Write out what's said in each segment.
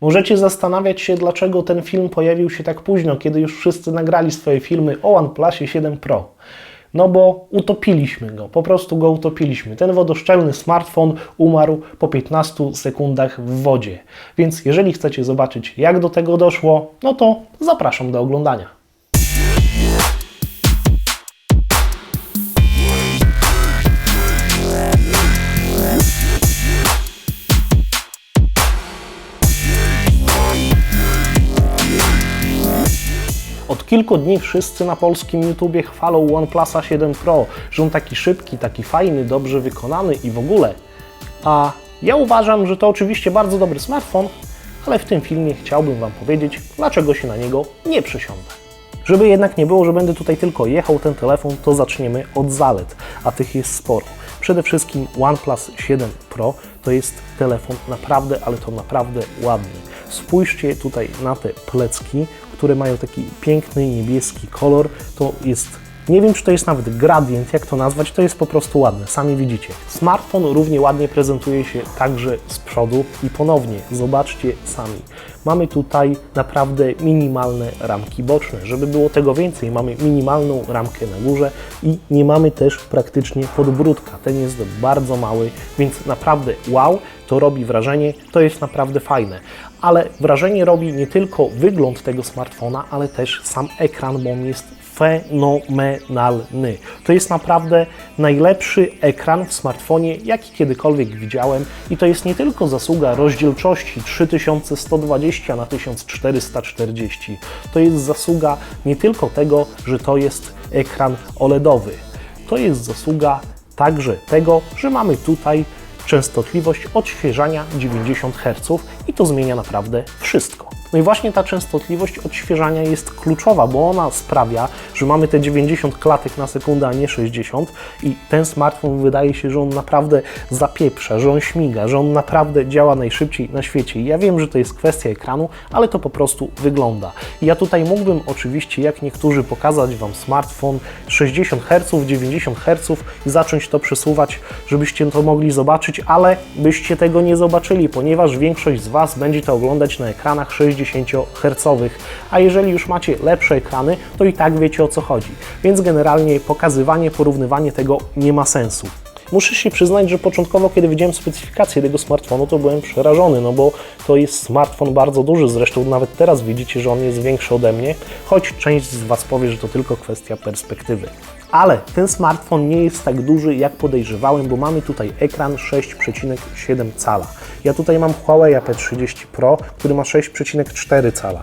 Możecie zastanawiać się, dlaczego ten film pojawił się tak późno, kiedy już wszyscy nagrali swoje filmy o OnePlusie 7 Pro. No bo utopiliśmy go, po prostu go utopiliśmy. Ten wodoszczelny smartfon umarł po 15 sekundach w wodzie. Więc jeżeli chcecie zobaczyć, jak do tego doszło, no to zapraszam do oglądania. Kilku dni wszyscy na polskim YouTubie chwalą OnePlusa 7 Pro, że on taki szybki, taki fajny, dobrze wykonany i w ogóle. A ja uważam, że to oczywiście bardzo dobry smartfon, ale w tym filmie chciałbym Wam powiedzieć, dlaczego się na niego nie przesiądę. Żeby jednak nie było, że będę tutaj tylko jechał ten telefon, to zaczniemy od zalet, a tych jest sporo. Przede wszystkim OnePlus 7 Pro to jest telefon naprawdę, ale to naprawdę ładny. Spójrzcie tutaj na te plecki, które mają taki piękny niebieski kolor. To jest nie wiem, czy to jest nawet gradient, jak to nazwać, to jest po prostu ładne, sami widzicie. Smartfon równie ładnie prezentuje się także z przodu i ponownie, zobaczcie sami. Mamy tutaj naprawdę minimalne ramki boczne. Żeby było tego więcej, mamy minimalną ramkę na górze i nie mamy też praktycznie podbródka. Ten jest bardzo mały, więc naprawdę wow, to robi wrażenie, to jest naprawdę fajne. Ale wrażenie robi nie tylko wygląd tego smartfona, ale też sam ekran, bo on jest fenomenalny. To jest naprawdę najlepszy ekran w smartfonie, jaki kiedykolwiek widziałem i to jest nie tylko zasługa rozdzielczości 3120 na 1440. To jest zasługa nie tylko tego, że to jest ekran OLEDowy. To jest zasługa także tego, że mamy tutaj częstotliwość odświeżania 90 Hz i to zmienia naprawdę wszystko. No i właśnie ta częstotliwość odświeżania jest kluczowa, bo ona sprawia, że mamy te 90 klatek na sekundę, a nie 60 i ten smartfon wydaje się, że on naprawdę zapieprza, że on śmiga, że on naprawdę działa najszybciej na świecie. I ja wiem, że to jest kwestia ekranu, ale to po prostu wygląda. I ja tutaj mógłbym oczywiście, jak niektórzy, pokazać Wam smartfon 60 Hz, 90 Hz i zacząć to przesuwać, żebyście to mogli zobaczyć, ale byście tego nie zobaczyli, ponieważ większość z Was będzie to oglądać na ekranach 60 Hz, a jeżeli już macie lepsze ekrany, to i tak wiecie o co chodzi. Więc generalnie pokazywanie, porównywanie tego nie ma sensu. Muszę się przyznać, że początkowo, kiedy widziałem specyfikację tego smartfonu, to byłem przerażony, no bo to jest smartfon bardzo duży, zresztą nawet teraz widzicie, że on jest większy ode mnie, choć część z Was powie, że to tylko kwestia perspektywy. Ale ten smartfon nie jest tak duży, jak podejrzewałem, bo mamy tutaj ekran 6,7 cala. Ja tutaj mam Huawei P30 Pro, który ma 6,4 cala.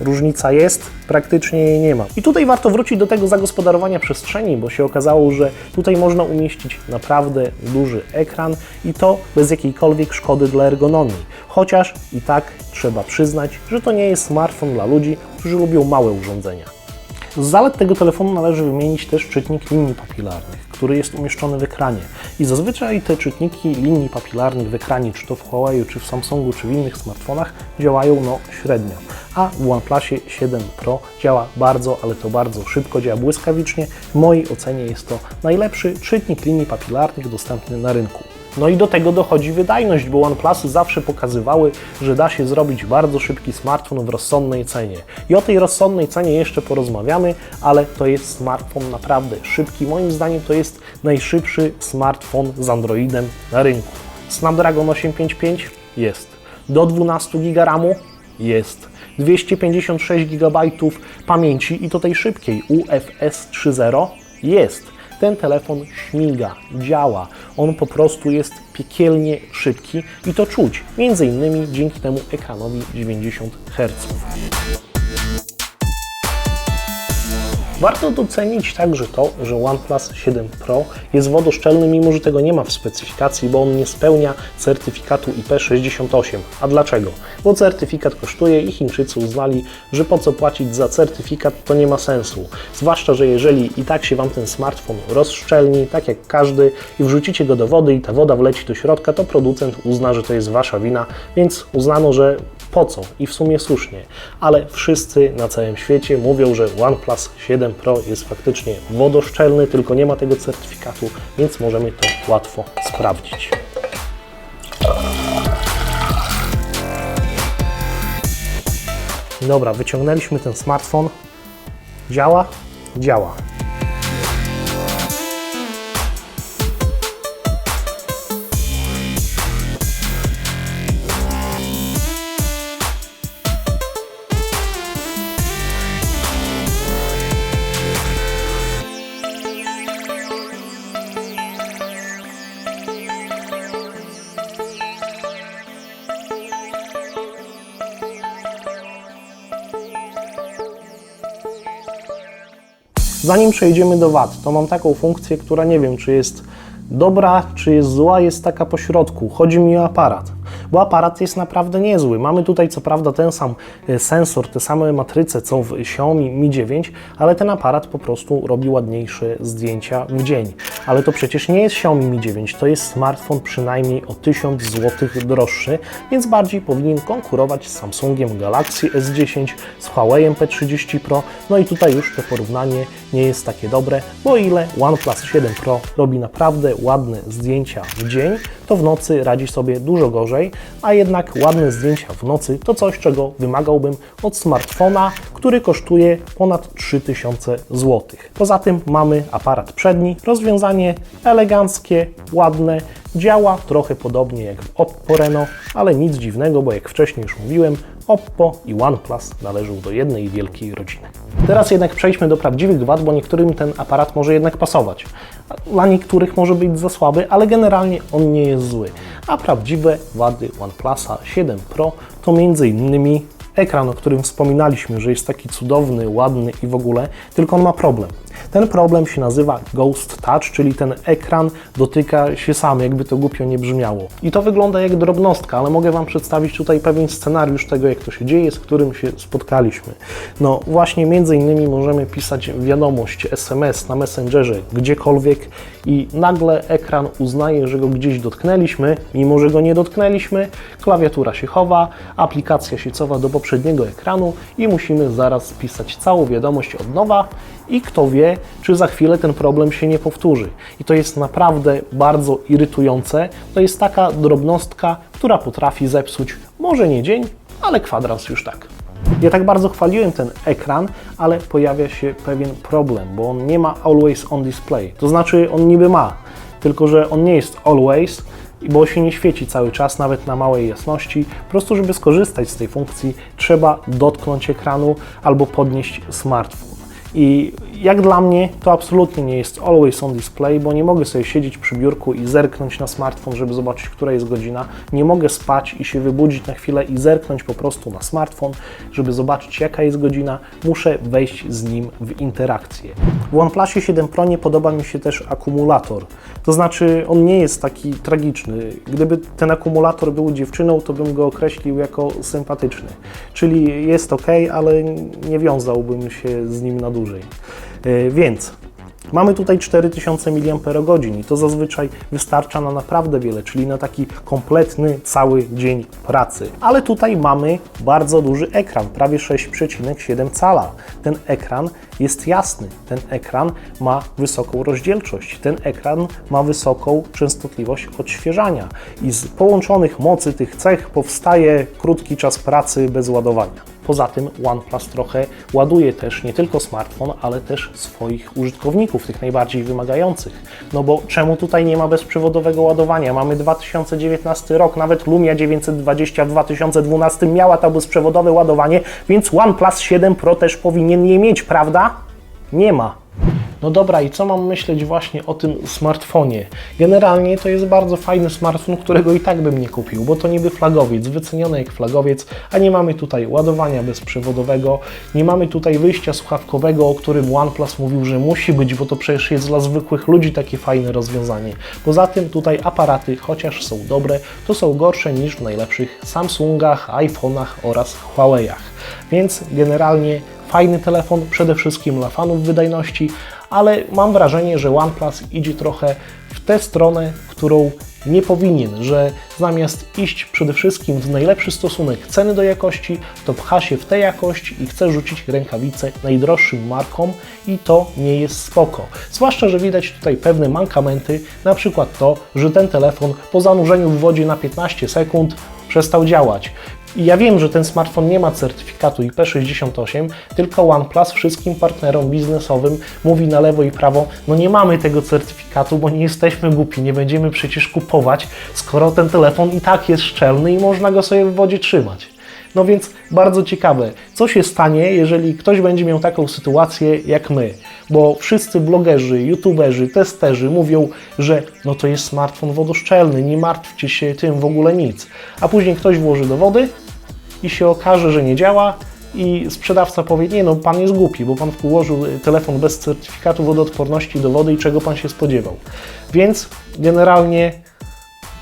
Różnica jest, praktycznie jej nie ma. I tutaj warto wrócić do tego zagospodarowania przestrzeni, bo się okazało, że tutaj można umieścić naprawdę duży ekran i to bez jakiejkolwiek szkody dla ergonomii. Chociaż i tak trzeba przyznać, że to nie jest smartfon dla ludzi, którzy lubią małe urządzenia. Z zalet tego telefonu należy wymienić też czytnik linii papilarnych, który jest umieszczony w ekranie. I zazwyczaj te czytniki linii papilarnych w ekranie, czy to w Huawei, czy w Samsungu, czy w innych smartfonach, działają no średnio. A w OnePlusie 7 Pro działa bardzo, ale to bardzo szybko, działa błyskawicznie. W mojej ocenie jest to najlepszy czytnik linii papilarnych dostępny na rynku. No i do tego dochodzi wydajność, bo OnePlusy zawsze pokazywały, że da się zrobić bardzo szybki smartfon w rozsądnej cenie. I o tej rozsądnej cenie jeszcze porozmawiamy, ale to jest smartfon naprawdę szybki. Moim zdaniem to jest najszybszy smartfon z Androidem na rynku. Snapdragon 855 jest. Do 12 GB RAMu jest. 256 GB pamięci i to tej szybkiej UFS 3.0 jest ten telefon śmiga, działa. On po prostu jest piekielnie szybki i to czuć, między innymi dzięki temu ekranowi 90 Hz. Warto docenić także to, że OnePlus 7 Pro jest wodoszczelny, mimo że tego nie ma w specyfikacji, bo on nie spełnia certyfikatu IP68. A dlaczego? Bo certyfikat kosztuje i Chińczycy uznali, że po co płacić za certyfikat, to nie ma sensu. Zwłaszcza, że jeżeli i tak się Wam ten smartfon rozszczelni, tak jak każdy, i wrzucicie go do wody i ta woda wleci do środka, to producent uzna, że to jest Wasza wina, więc uznano, że po co? I w sumie słusznie. Ale wszyscy na całym świecie mówią, że OnePlus 7 Pro jest faktycznie wodoszczelny, tylko nie ma tego certyfikatu, więc możemy to łatwo sprawdzić. Dobra, wyciągnęliśmy ten smartfon. Działa? Działa. Zanim przejdziemy do wad, to mam taką funkcję, która nie wiem, czy jest dobra, czy jest zła, jest taka po środku. Chodzi mi o aparat, bo aparat jest naprawdę niezły. Mamy tutaj co prawda ten sam e, sensor, te same matryce co w Xiaomi Mi 9, ale ten aparat po prostu robi ładniejsze zdjęcia w dzień. Ale to przecież nie jest Xiaomi Mi 9, to jest smartfon przynajmniej o 1000 zł droższy, więc bardziej powinien konkurować z Samsungiem Galaxy S10, z Huawei P30 Pro. No i tutaj już to porównanie nie jest takie dobre, bo ile OnePlus 7 Pro robi naprawdę ładne zdjęcia w dzień, to w nocy radzi sobie dużo gorzej, a jednak ładne zdjęcia w nocy to coś, czego wymagałbym od smartfona, który kosztuje ponad 3000 zł. Poza tym mamy aparat przedni, rozwiązanie eleganckie, ładne, działa trochę podobnie jak w Oppo Reno, ale nic dziwnego, bo jak wcześniej już mówiłem, Oppo i OnePlus należą do jednej wielkiej rodziny. Teraz jednak przejdźmy do prawdziwych wad, bo niektórym ten aparat może jednak pasować. Dla niektórych może być za słaby, ale generalnie on nie jest zły. A prawdziwe wady OnePlusa 7 Pro to m.in. ekran, o którym wspominaliśmy, że jest taki cudowny, ładny i w ogóle, tylko on ma problem. Ten problem się nazywa Ghost Touch, czyli ten ekran dotyka się sam, jakby to głupio nie brzmiało. I to wygląda jak drobnostka, ale mogę Wam przedstawić tutaj pewien scenariusz tego, jak to się dzieje, z którym się spotkaliśmy. No właśnie, między innymi możemy pisać wiadomość, SMS na Messengerze, gdziekolwiek i nagle ekran uznaje, że go gdzieś dotknęliśmy, mimo że go nie dotknęliśmy, klawiatura się chowa, aplikacja się cofa do poprzedniego ekranu i musimy zaraz pisać całą wiadomość od nowa i kto wie, czy za chwilę ten problem się nie powtórzy. I to jest naprawdę bardzo irytujące. To jest taka drobnostka, która potrafi zepsuć może nie dzień, ale kwadrans już tak. Ja tak bardzo chwaliłem ten ekran, ale pojawia się pewien problem, bo on nie ma Always on Display. To znaczy, on niby ma, tylko że on nie jest Always, bo się nie świeci cały czas, nawet na małej jasności. Po prostu, żeby skorzystać z tej funkcji, trzeba dotknąć ekranu albo podnieść smartfon. I jak dla mnie to absolutnie nie jest always on display, bo nie mogę sobie siedzieć przy biurku i zerknąć na smartfon, żeby zobaczyć, która jest godzina. Nie mogę spać i się wybudzić na chwilę i zerknąć po prostu na smartfon, żeby zobaczyć, jaka jest godzina. Muszę wejść z nim w interakcję. W OnePlusie 7 Pro nie podoba mi się też akumulator. To znaczy, on nie jest taki tragiczny. Gdyby ten akumulator był dziewczyną, to bym go określił jako sympatyczny. Czyli jest ok, ale nie wiązałbym się z nim na dłużej. Yy, Więc Mamy tutaj 4000 mAh i to zazwyczaj wystarcza na naprawdę wiele, czyli na taki kompletny cały dzień pracy. Ale tutaj mamy bardzo duży ekran, prawie 6,7 cala. Ten ekran jest jasny, ten ekran ma wysoką rozdzielczość, ten ekran ma wysoką częstotliwość odświeżania i z połączonych mocy tych cech powstaje krótki czas pracy bez ładowania. Poza tym OnePlus trochę ładuje też nie tylko smartfon, ale też swoich użytkowników, tych najbardziej wymagających. No bo czemu tutaj nie ma bezprzewodowego ładowania? Mamy 2019 rok, nawet Lumia 920 w 2012 miała to bezprzewodowe ładowanie, więc OnePlus 7 Pro też powinien je mieć, prawda? Nie ma. No dobra, i co mam myśleć właśnie o tym smartfonie? Generalnie to jest bardzo fajny smartfon, którego i tak bym nie kupił, bo to niby flagowiec, wyceniony jak flagowiec, a nie mamy tutaj ładowania bezprzewodowego, nie mamy tutaj wyjścia słuchawkowego, o którym OnePlus mówił, że musi być, bo to przecież jest dla zwykłych ludzi takie fajne rozwiązanie. Poza tym tutaj aparaty, chociaż są dobre, to są gorsze niż w najlepszych Samsungach, iPhone'ach oraz Huawei'ach. Więc generalnie fajny telefon, przede wszystkim dla fanów wydajności, ale mam wrażenie, że OnePlus idzie trochę w tę stronę, którą nie powinien, że zamiast iść przede wszystkim w najlepszy stosunek ceny do jakości, to pcha się w tę jakość i chce rzucić rękawice najdroższym markom i to nie jest spoko. Zwłaszcza, że widać tutaj pewne mankamenty, na przykład to, że ten telefon po zanurzeniu w wodzie na 15 sekund przestał działać. I ja wiem, że ten smartfon nie ma certyfikatu IP68, tylko OnePlus wszystkim partnerom biznesowym mówi na lewo i prawo, no nie mamy tego certyfikatu, bo nie jesteśmy głupi, nie będziemy przecież kupować, skoro ten telefon i tak jest szczelny i można go sobie w wodzie trzymać. No więc bardzo ciekawe, co się stanie, jeżeli ktoś będzie miał taką sytuację jak my, bo wszyscy blogerzy, youtuberzy, testerzy mówią, że no to jest smartfon wodoszczelny, nie martwcie się tym w ogóle nic, a później ktoś włoży do wody i się okaże, że nie działa i sprzedawca powie, nie no, pan jest głupi, bo pan włożył telefon bez certyfikatu wodoodporności do wody i czego pan się spodziewał. Więc generalnie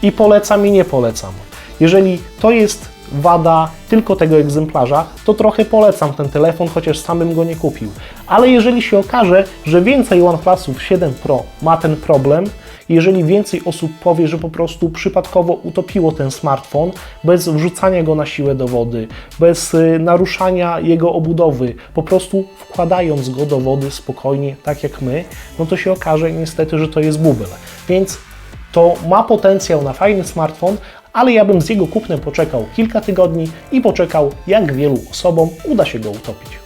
i polecam i nie polecam. Jeżeli to jest wada tylko tego egzemplarza, to trochę polecam ten telefon, chociaż sam bym go nie kupił. Ale jeżeli się okaże, że więcej OnePlusów 7 Pro ma ten problem, jeżeli więcej osób powie, że po prostu przypadkowo utopiło ten smartfon, bez wrzucania go na siłę do wody, bez y, naruszania jego obudowy, po prostu wkładając go do wody spokojnie, tak jak my, no to się okaże niestety, że to jest bubel. Więc to ma potencjał na fajny smartfon, ale ja bym z jego kupnem poczekał kilka tygodni i poczekał, jak wielu osobom uda się go utopić.